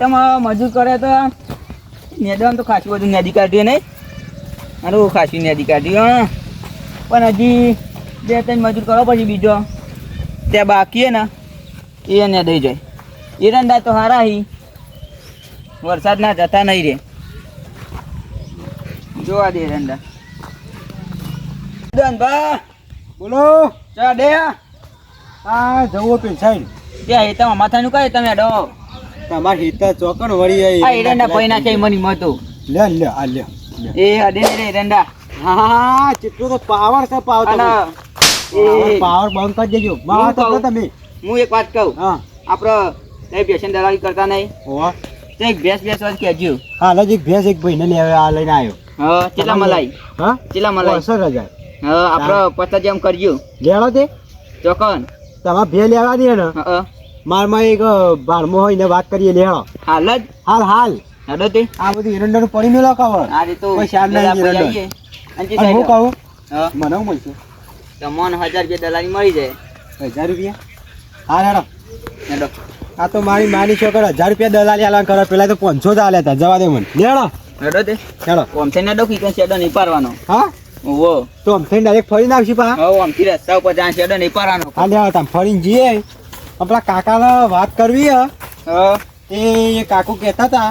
ખેતરમાં મજૂર કરે તો નેદવામાં તો ખાસું બધું નદી કાઢીએ નહીં. મારું ખાસી નદી કાઢી હં. પણ હજી બે ત્રણ મજૂર કરો પછી બીજો. ત્યાં બાકી હે ને એ ને દઈ જાય. એરંડા તો હારા હી. વરસાદના જતા નહીં રે. જોવા દે એરંડા. બા બોલો. ચા દે. આ જવો પેન્સાઈ ત્યાં તમારા માથાનું કઈ તમે ડો તમાર હિતા ચોકણ વળી આ એરંડા પૈના છે મની મતો લે લે આ લે એ અડે ને રે એરંડા. હા ચેટલો તો પાવર છે પાવર તમે. એ પાવર બંધ કરી દેજો. બા તો તમે. હું એક વાત કહું. હા. આપણો એ બેસન દલાલી કરતા નહીં. ઓવા તો એક ભેંસ ભેંસ વાત કહેજો હા જ એક ભેંસ એક ભાઈને લેવા આ લઈને આવ્યો. હા કેટલા મલાઈ? હા? કેટલા મલાઈ? સર હજાર. હા આપણો પતા જેમ કરજો. લેણો તે ચોકન. તમારે ભે લેવા દે ને હા. મારમાં એક બારમો હોય ને વાત કરીએ લે હાલ જ? હાલ હાલ. હેડો તે. આ બધું એરંડાનું પડી મેલો કાવ આ રીતો કોઈ શાર ના દલાલ એરંડા. અંજી સાહેબ હું કહું મને હું મળશે? તમને હજાર રૂપિયા દલાલી મળી જાય. હજાર રૂપિયા? હાલ હેડો. હેડો. આ તો મારી માની છોકર હજાર રૂપિયા દલાલી આલા કરો પેલા તો પાંચસો જ આલ્યા હતા. જવા દે મને. લેડો હેડો. તે. હેડો. ઓમ થઈને ડોકી કીધું શેડો નહીં પારવાનો હા? ઓવો તો આમ થઈને ડાયરેક્ટ ફરી નાખશી પા હવે આમથી રસ્તા ઉપર જ્યાં શેડો નહીં પારવાનો હા લેવા તમે ફરીને જઈએ. આપણા કાકાને વાત કરવી એ એ કાકુ કહેતા હતા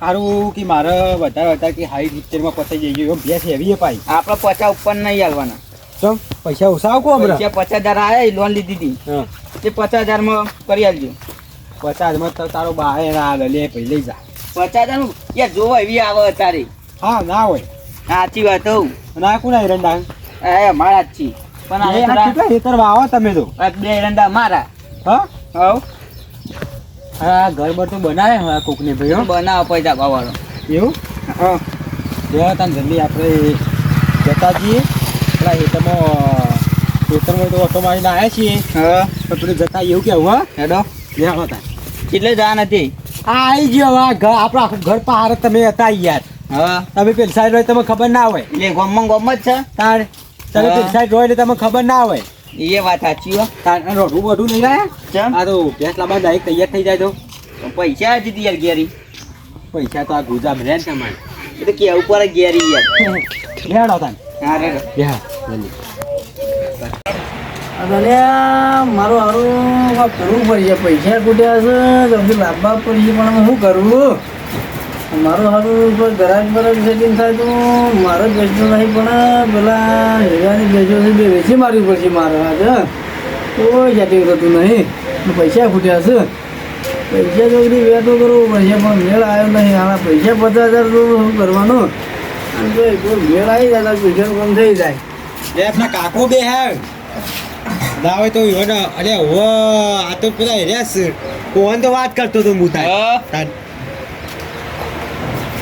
સારું કે મારે વધારે વધારે કે હાઈ પિક્ચરમાં પતાઈ જઈએ એમ ભેંસ એવી પાઈ આપણે પચાસ ઉપર નહીં આવવાના ચમ પૈસા ઓછા આવો પૈસા પચાસ હજાર આયા લોન લીધી હતી. તે પચાસ હજારમાં કરી આલજો. પચાસમાં તો તારો બહાર ના આવે લે ભાઈ લઈ જા. પચાસ હજાર યાર જોવો એવી આવે અત્યારે હા ના હોય. સાચી વાત હોઉં. ના કોના એરંડા એ મારા જ છી પણ એ આ આ કેટલા હેતર વાવો તમે તો? બે એરંડા મારા. હા? હવ. હા ઘર બધું બનાવે આ કોકને ભાઈ હો. બનાવો પૈસા ભાવવાળો એવું? હા. જવા તાન જલ્દી આપણે જતા જઈએ. પેલા હેતરમાં ખેતરમાં તો ઓટો મારીને આવ્યા છીએ. હા. તો પેલું જતા એવું કેવું હા? હેડો. જ્યાં હતા એટલે જા નથી. આ આવી ગયો આ ઘર આપણું આખું ઘર પાર તમે હતા યાર. હા. તમે પેલી સાઈડ હોય તમે ખબર ના હોય. એટલે ગોમમાં ગોમ જ છે. તાર તમે પેલ સાઈડ હોય એટલે તમને ખબર ના હોય. એ વાત સાચી હો. તાર રોડું બોડું નહીં લાયા? ચમ? આ તો ભેંસ લાંબા ડાયરેક્ટ તૈયાર થઈ જાય તો. પૈસા જ યાર ગેરી પૈસા તો આ ગુજામ રહે ને તમારે. એ તો કેવું પર ગેરી યાર. લેડો તાન. હા રે હા જલ્દી મારું હારું કાંઈક કરવું પડશે. પૈસા ખૂટ્યા છે લાંબા પડશે પણ હું શું કરવું મારું સારું કોઈ ગરાક બરાક સેટિંગ થાય તો મારો જ વેચવું નહીં પણ પેલા હીરાની બેસો છે બે વેચી મારવી પડશે મારે આજે કોઈ સેટિંગ થતું નહીં. પૈસા ખૂટ્યા છે. પૈસા જોગરી વેટો કરવું પડશે પણ મેળ આવ્યો નહીં. આના પૈસા પચાસ હજાર તો શું કરવાનું? અને તો એક મેળ આવી જાય તો પૈસાનું કામ થઈ જાય. એ આપણા કાકો બે હે. દાવે તો ઈવન અરે હો આ તો પેલા હેર્યા છે. કોણ તો વાત કરતો તો મુતા હા.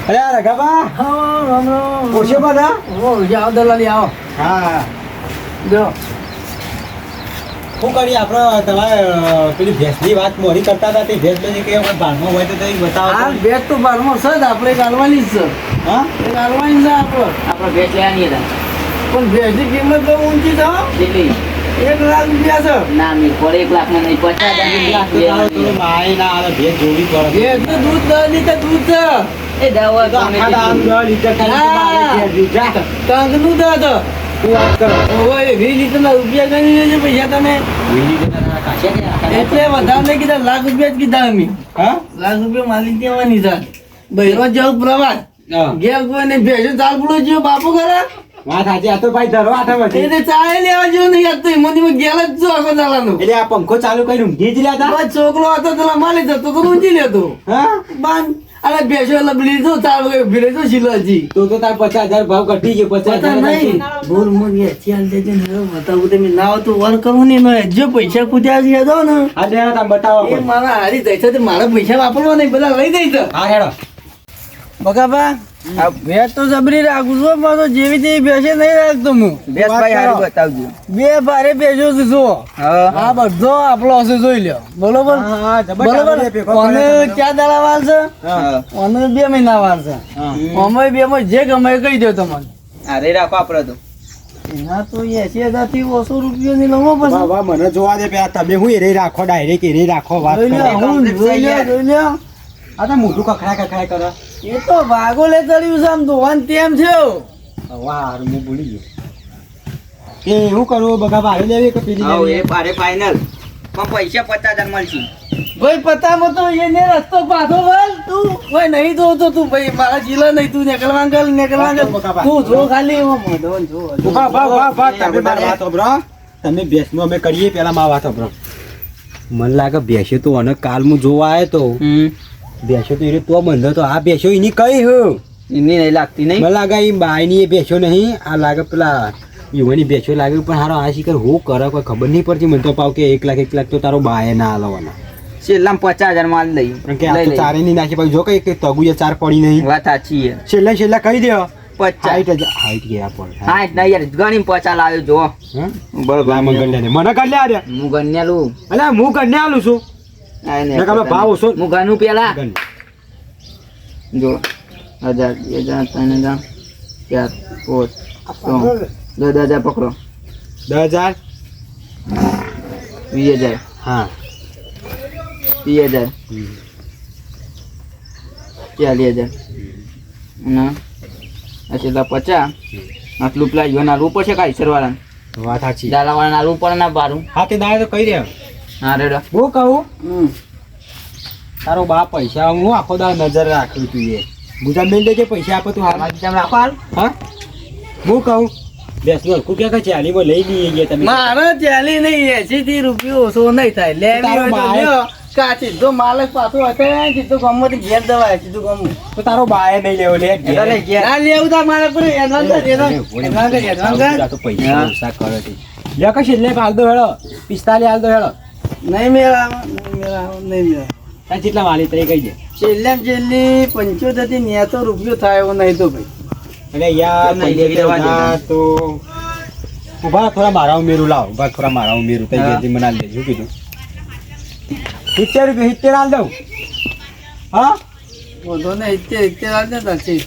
અરે આ રઘાબા. હા રામ રામ ઓછો બધા ઓ આવો દલાલી આવો હા. જો શું કરીએ? આપણે તમારે પેલી ભેંસની વાત મોરી કરતા હતા તે ભેંસ બધી કે ભાનમાં હોય તો તે બતાવો હા ભેંસ તો બારમાં છે જ આપણે ગાલવાની જ છે. હા? એ ગાલવાની છે આપણે. આપણે ભેંસ લેવાની હતા પણ ભેંસની કિંમત બહુ ઊંચી છે કેટલી? એક લાખ રૂપિયા છે. ના નહીં પડે એક લાખ નહીં પચાસ એક લાખ માય ના આવે ભેંસ જોવી પડે. ભેજ તો દૂધ દસ તો દૂધ છે. એ દવા. એટલે વધારે કીધા લાખ રૂપિયા જ કીધા અમે લાખ રૂપિયા માલિક દેવાની બહેરો જવું પ્રવાસ. ઘેર ભેજો ચાલ પડો જો બાપુ કરે વાત સાચી આ તો ભાઈ ધરો ચાય લેવા જેવું નહીં હતું એમાંથી ગેલ જ જો આખો દાડાનો એટલે આ પંખો ચાલુ કરીને ઊંઘી જ રહ્યા છોકરો હતો તો માલી જતો તો ઊંચી લેતો હા બાન અરે બેસો લબલી તો તાર ભીડે તો શિલાજી. તો તો તાર પચાસ હજાર ભાવ ઘટી ગયો પચાસ હજાર નહીં. બોલ મોરી ચાલ દેજે ને બતાવું તમે ના તો વર કરવું ને નો જો પૈસા કૂદ્યા છે દો ને. આ દે તા બતાવો એ મારા હારી છે તે મારા પૈસા વાપરવા નહીં બધા લઈ તો હા હેડો. બકાબા આ ભેટ તો જબરી રાખું છું પણ તો જેવી તેવી ભેંસે નહીં રાખતો હું. ભેંસ ભાઈ હારી બતાવજો. બે ભારે ભેંસો છે જો આ બધો આપણો હશે જોઈ લ્યો. બરોબર? હા, હા, જબર બરોબર? કોને ચાર દાડા વાર છે? કોને બે મહિના વાર છે? અમે બે માં જે ગમે એ કહી દો તમને. અરે રાખો આપડે તો. એના તો એસી હજારથી ઓછો રૂપિયો ની વાહ, પછી. મને જોવા દે તમે હું એરે રાખો ડાયરેક્ટ એ રાખો વાત જોઈ કરો. લ્યો હું જોઈ લ્યો જોઈ લ્યો. આ તો મોટું કખડા કખડા કરે. એ તો વાઘો લે ચડ્યું છે આમ ધોવાન તેમ થયો વાહ હું ભૂલી ગયો. એ એવું કરવું બગા બારે લેવી કે પેલી આવો એ પારે ફાઇનલ પણ પૈસા પતા દર મળશે. ભાઈ પતામાં તો એને રસ્તો પાછો વળ તું ભાઈ નહીં જો તો તું ભાઈ મારા જીલા નહીં તું નેકલ વાંગલ તું જો ખાલી એમાં મોઢો જો. ઊભા, ઊભા, ઊભા, ઊભા, તમે મારી વાત સાંભળો. તમે ભેંસનું અમે કરીએ પેલા મારી વાત સાંભળો. મને લાગે બેસે તો અને કાલ હું જોવા આવ્યો તો હમ તો એ તો બંધો તો આ ભેંસો એની કઈ હું? એની નહીં લાગતી નહીં. મને લાગે એ બાયની એ ભેંસો નહીં. આ લાગે પેલા યુવાની ભેંસો લાગે પણ હારો આ શીખર હું કરે કોઈ ખબર નહીં પડતી. મને તો પાવ કે એક લાખ એક લાખ તો તારો બાય ના આલવાના. છેલ્લામાં પચાસ હજાર માલ લઈ કારણ કે આ તો ચારે નહીં નાખી પછી જો કઈ છે ચાર પડી નહીં. વાત સાચી છે. છેલ્લા છેલ્લા કહી દે પચાસ. હાઈટ હાઈટ ગયા પણ. હા. એટલે યાર ઘણી પચાસ લાવ્યો જો. બરોબર. મને ગણ્યા. મને ગણ્યા. હું ગણ્યા આલું છું. ભાવ ઓછો. હું ગણું પેલા. જો હજાર બે હજાર ત્રણ હજાર ચાર પાંચ છ દસ હજાર પકડો. દસ હજાર? વીસ હજાર. હા. ત્રીસ હજાર. ચાલીસ હજાર. અને છેલ્લા પચાસ. આટલું પેલા યોન રૂપ છે કાઈસર સરવાળા વાત સાચી. આલવું પડે ના બારું હા તે દાદા તો કહી દે. હા રેડો હું કહું? તારો બા પૈસા હું આખો દાડો નજર રાખું તું એ. મેં દેજે પૈસા આપો તું હાલ. જેમ રાખો હાલ. હા? હું કહું? બેસનું હલકું ક્યાં કે ચાલીમાં લઈ લઈએ ગયા તમે. મારે ચાલી નહીં એસી થી રૂપિયો ઓછો નહીં થાય. લેવી હોય માલક પાછો હશે? સીધું ગમત ઘેર દવાય સીધું ગમું તો તારો બાએ નહીં લેવો લે. ના તા મારે એડવાન્સ એડવાન્સ તો પૈસા કરે છે. લે કશી લે હાલ દો હેડો પિસ્તાલીસ હાલ દો હેડો નહીં મેળાવો નહીં મેળાવો નહીં મેળાવો તાર વાલી તરી કહી દે છેલ્લે છેલ્લી પંચોતેરથી ન્યા રૂપિયો થાય એવો નહીં તો ભાઈ. અરે યાર કેમ નહીં લેવી પૈસા રહેવા દે. ના તો. ઊભા થોડા મારા ઉમેરું લાવ ઊભા થોડા મારા ઉમેરું તઈ હા. મને કીધું? સિત્તેર રૂપિયા સિત્તેર હાલ દઉં. હા? વધો ને સિત્તેર સિત્તેર હાલ તારથી.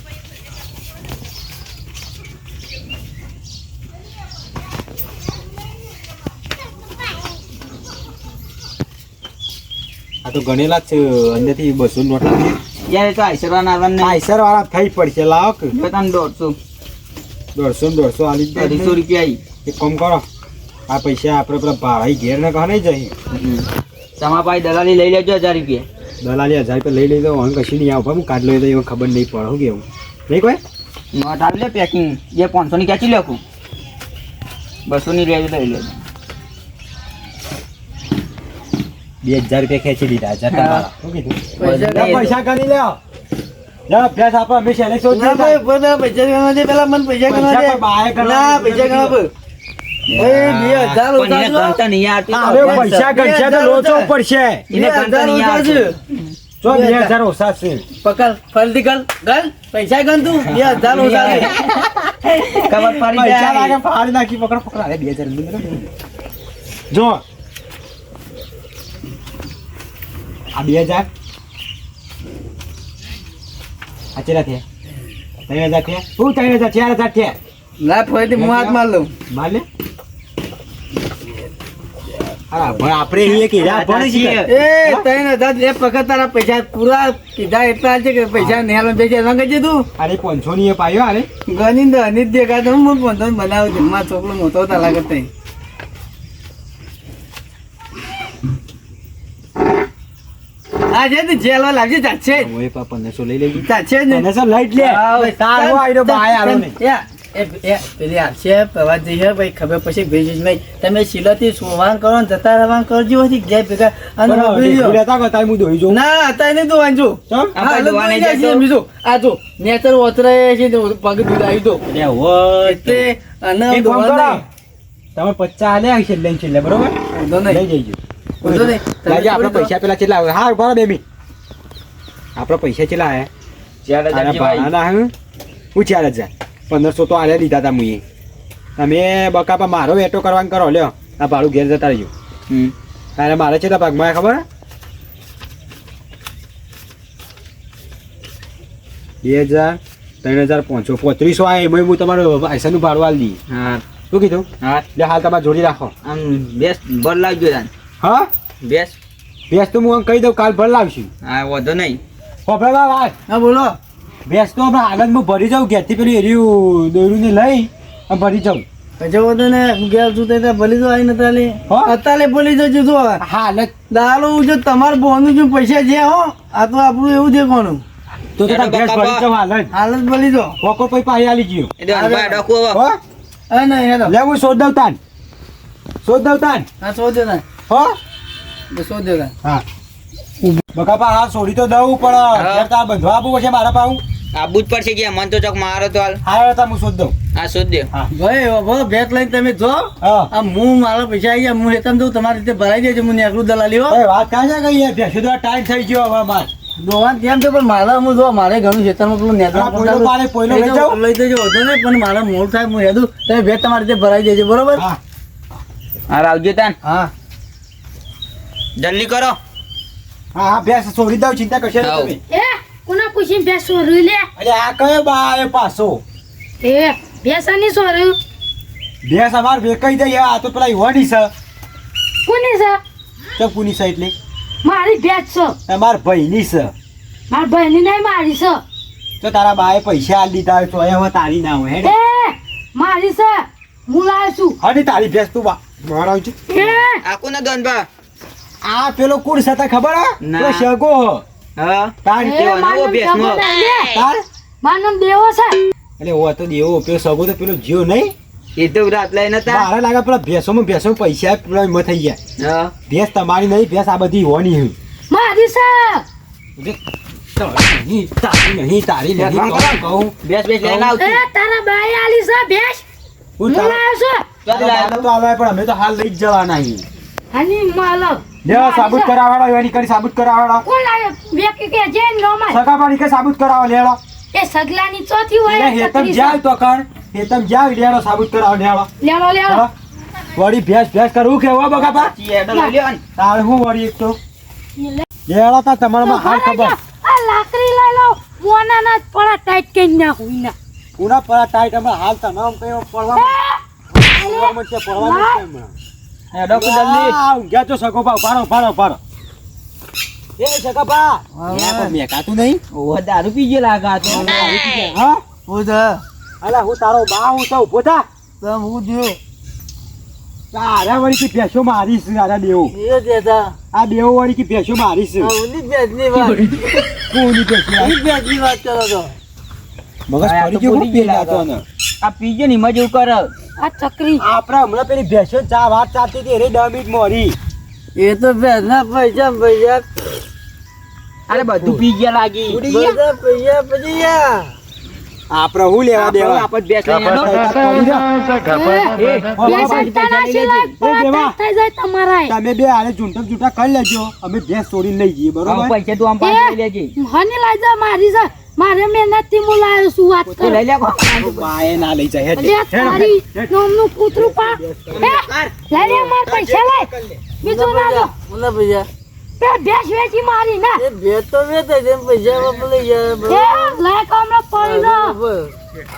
આ તો ગણેલા જ છે અંદરથી બસો નોટ યાર એ તો આઈસર વાળા આવવાનું. નહીં આઈસર વાળા થઈ પડશે લાવો કે. તને દોઢસો. દોઢસો ને દોઢસો આલી દે. અઢીસો રૂપિયા આવી એક કામ કરો આ પૈસા આપણે પેલા ભાડા ઘેર ને કહા નહીં જઈએ. તમારા પાસે દલાલી લઈ લેજો હજાર રૂપિયા. દલાલી હજાર રૂપિયા લઈ તો હું કશી નહીં આવું હું કાઢ લઈ તો એવું ખબર નહીં પડે કે કેવું. નહીં કોઈ? નોટ આવી લે પેકિંગ જે પાંચસો ની ખેંચી લેખું. બસો ની લેજો લઈ લેજો. બે હજાર રૂપિયા ખેંચી લીધા હજાર કીધું? પૈસા કરી લ્યો અભ્યાસ આપો અમે પૈસા ગણવા દે પેલા મને પૈસા ગણવા દે. ના ગણવા બે હજાર ઓછા પૈસા તો બે હજાર જો ખબર પડી પૈસા લાગે જાય ફાડી નાખી પકડો પકડો અરે બે હજાર રૂપિયા જો આ બે હજાર? આ ચેલા થયા? ત્રણ હજાર થયા? શું ત્રણ હજાર ચાર હજાર થયા? ના ફરીથી હું હાથ માર લઉં. માર લે? પણ આપણે એક હીરા ભણી છીએ. એ હજાર લે પકડ તારા પૈસા પૂરા કીધા એટલા છે કે પૈસા નહીં હાલો પૈસા એમાં કહેજે તું અરે પાંચસો ની એ પાયો અરે ગની તો હની જ દેખાતો હું પોતો બનાવું છું. મારો છોકરો મોટો હતા લાગે તઈ હા છે જેલવા લાગશે ચાલશે જ. પા પંદરસો લઈ લેજો. ચાલશે ને. લે. હા, આયરો બાય આલો નહીં એ એ પેલી આવશે પ્રવાસ જઈ છે ભાઈ ખબર પછી ભેજી તમે સિલોથી સોવાન કરો ને જતા રહેવાન કરજો હતી ભેગા. અને. લેતા અત્યારે નહીં ધોવાનું જો? આપણે જાય છે આ જો નેચર ઓતરે છે પગ દૂધ આવી દો. હોય એટલે અને તમે છે ને છેલ્લે બરોબર? નહીં. લઈ જઈજો. લાગે આપણે પૈસા પેલા કેટલા આવે? હા ભાડા બે મિનિટ. આપણા પૈસા કેટલા આવ્યા ભાડાના હે? હું ચાર હજાર. પંદરસો તો આલે લીધા હતા મુએ તમે બકાપા મારો વેટો કરવાનું કરો લ્યો. આ ભાડું ઘેર જતા રહેજો. હમ. તારે મારે છે ભાગમાં ખબર? બે હજાર ત્રણ હજાર પાંચસો પોત્રીસો આ એમાં હું તમારું પૈસાનું ભાડું આલી દઈએ. હા. શું કીધું? હા. એટલે હાલ તમારે જોડી રાખો. આમ બેસ ભર લાગ્યો તાન. હા? બેસ. બેસ તો હું કહી દઉં કાલ ભર લાવશું. હા વાંધો નહીં. હોભળવા ભાઈ હા બોલો. બેસ તો હમણાં હું ભરી જાઉં ઘેરથી પેલી એર્યું દોરીને લઈ અને ભરી જાઉં. પછી વધુ ને ઘેર છું તે ભલી દો આવી નતા લે અત્યારે ભલી જજો જો હાલત દાલો જો તમારે બોનું જો પૈસા છે હો. આ તો આપણું એવું તો તો ભરી જાઉં હાલત હાલત ભલી દો વોકો પછી પાછી આલી ગયો. ડોકુ હવે. હો? હેલો શોધ દઉં તાન. શોધ દઉં તાન. હા શોધ્યો ના હો? શોધ્યો ના હા. બકાપા હા છોડી તો દઉં પણ તાર બંધવા આપવું પડશે મારા પાઉં આબુ જ પડશે કે મન તો ચોક મારો તો હાલ. હા તા હું શોધ દઉં. આ શોધ દે. ભાઈ હવે ભેટ લઈને તમે જો. આ હું મારા પૈસા આવી ગયા હું હેતમ દઉં તમારી રીતે ભરાઈ દેજો હું એકલું દલાલી હો. એ વાત કાં છે કઈ ભેંસો તો ટાઈમ થઈ ગયો હવે માર દોવાન તેમ છે પણ મારે હું જો મારે ઘણું ખેતરમાં પેલું નેતા પોઈલો લઈ દેજો વધુ નહીં પણ મારા મોડ થાય હું હેદું. તમે ભેટ તમારી રીતે ભરાઈ દેજો બરોબર? હા. હા આવજો તાન. હા. જલ્દી કરો. હા હા ભેંસ છોડી દઉં ચિંતા કરશો નહીં. તમે. એ કોના પૂછીને ભેંસ સોર્યું લે? અરે આ કયો બા આવ્યો પાછો એ ભેંસ આની છોરી ભેંસ અમાર વેકાઈ દે આ તો પેલા હોડી છે. કોની છે? તો કોની છે એટલે? મારી ભેંસ છે. તમાર ભાઈની છે. માર બહેની નહીં મારી છે. તો તારા બાએ પૈસા આલી દીધા હોય તો હવે તારી ના હોય હે એ મારી છે. હું લાવ છું. હડી તારી ભેંસ તું બા મારા આવજો. આ આકુ ને ડોનભા આ પેલો કુડ છે ખબર હે? ના. હ. હા. તાર કેવાનો લે. તાર? મારું દેવો છે. એટલે ઓ તો દેવો પેલો સગો તો પેલો જીવ નહીં. એ તો રાત લઈ નતા મારે લાગે પેલા ભેંસોમાં ભેંસો પૈસા પેલા એમાં થઈ ગયા હા. ભેંસ તમારી નહીં ભેંસ આ બધી હોની હે. મારી છે. તારી નહીં, તારી નહીં ભેંસ કહું, બેસ બેસ લઈને એ તારા બાઈ આલી છે ભેંસ. હું લાવ્યો છું. તો આલાય પણ અમે તો હાલ લઈ જ જવાના અહીં આની માલો લે સાબુત કરાવાડો એની કરી સાબુત કરાવાડો કોણ લાવ્યો વ્યક્તિ કે જે નોમાય સગા પાડી કે સાબુત કરાવો લેડો એ સગલાની ચોથી હોય એ હેતમ જાવ તો કણ. હેતમ જાવ લેડો સાબુત કરાવો લેડો લેડો લેડો? વળી ભેંસ ભેંસ કરું કે ચીએડો લઈ લ્યો ને. હું વળી એક તો? લેડો તા તમારામાં હાલ ખબર. આ લાકડી લઈ લો. મોના ના પડા ટાઈટ કે ના હોય ના પૂરા પડા ટાઈટ હમણાં હાલ તમામ કયો પડવા પડવા મળશે પડવા મળશે હમણાં. હે, ડોકુ જલ્દી ઊંઘ્યા છો સગો પા ઉભારો ઉભારો ઉભારો એ સગા પા હા. કોઈ મેકાતું નહીં. ઓહો. દારૂ પી ગયો લાગે આ તો હા હું? તો અલા હું તારો બા હું તો ઊભો થા. તમે હું થયું. તારા વળી કે ભેંસો મારીશ તારા દેવો. આ દેવો વળી કે ભેંસો મારીશ. ઉની ભેંસની વાત. કોની ભેંસો આ? ઉની ભેંસની વાત કરો તો. મગજ પડી તો ગયું પડી પી ગયું જાતો લાગે. ને આ પીજે ની એમાં જેવું કરે. આ ચકરી. આપણા હમણાં પેલી ભેંસો ચા વાત ચાલતી હતી એને દસ મોરી એ તો ભેંસના પૈસા પૈસા. અરે બધું પી ગયા લાગી. પૈસા પછી ગયા. આપણે હું લેવા દેવા? આપણે બેસ લઈને. તમે બે આલે ચૂંટક ચૂંટા કરી લેજો. અમે ભેંસ છોડીને લઈ જઈએ બરોબર? પૈસા તું આમ લઈ લેજે. મને લઈ જા મારી છે મારે મહેનતથી મુલાયો શું વાત કર લઈ લે કો. બાએ ના લઈ જાય હેડ, તારી. નોમનું કૂતરું પા. લઈ લે માર પૈસા લઈ. બીજું ના લો. કોના પૈસા ભેંસ વેચી મારી ના. એ ભેંસ તો વેચાય છે પૈસા બાપ લઈ જાય એ લાય કામના પડી લો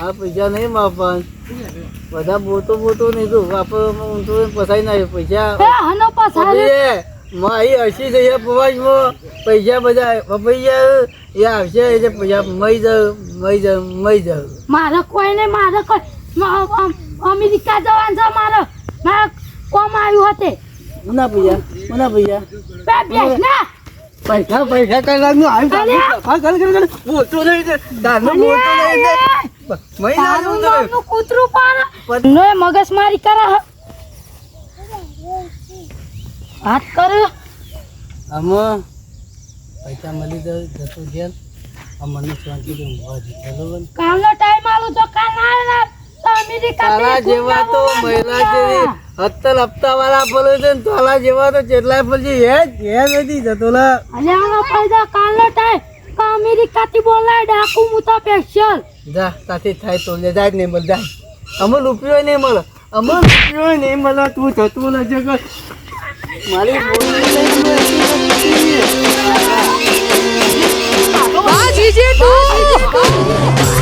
આ પૈસા નહીં માપવા બધા બોતો બોતો નહીં તો ઊંધો પસાઈ નાખે. પૈસા હનો પસારે. હવે મારી હસી જઈએ પવાજમાં પૈસા બધા પપૈયા એ આવશે એટલે પૈસા મરી જાવ મરી જાવ મરી જાવ. મારે કોઈ નહીં મારે કોઈ અમેરિકા જવાનું છે મારે. મારે કોમ આવ્યું હતે. ઉના પૈસા ઉના પૈસા. પૈસા પૈસા કઈ લાગનું કર બોલતો નહીં તારનો બોલતો નહીં મગજ મારી કરે. વાત કર. આમાં પૈસા મળી જાય જતો ગેલ આ મને શાંતિ થી દે બરોબર? કાલનો ટાઈમ આલો તો કાલ ના તારા જેવા તો મહિલા જેવી. અત્તલ હપ્તા વાળા ફરે છે ને તારા જેવા તો કેટલાય છે હે હે નથી જતો લા. અલે આનો ફાયદો કાલનો ટાઈમ કા અમેરિકા થી બોલાય ડાકુ મુતા સ્પેશિયલ જા તાથી થાય તો લે જાય નહીં મળે જાય. અમલ રૂપિયો નહીં મળે. અમલ રૂપિયો નહીં મળે તું જતું ન જગત મારી બોલી નહીં મળતી. Bajiji tu.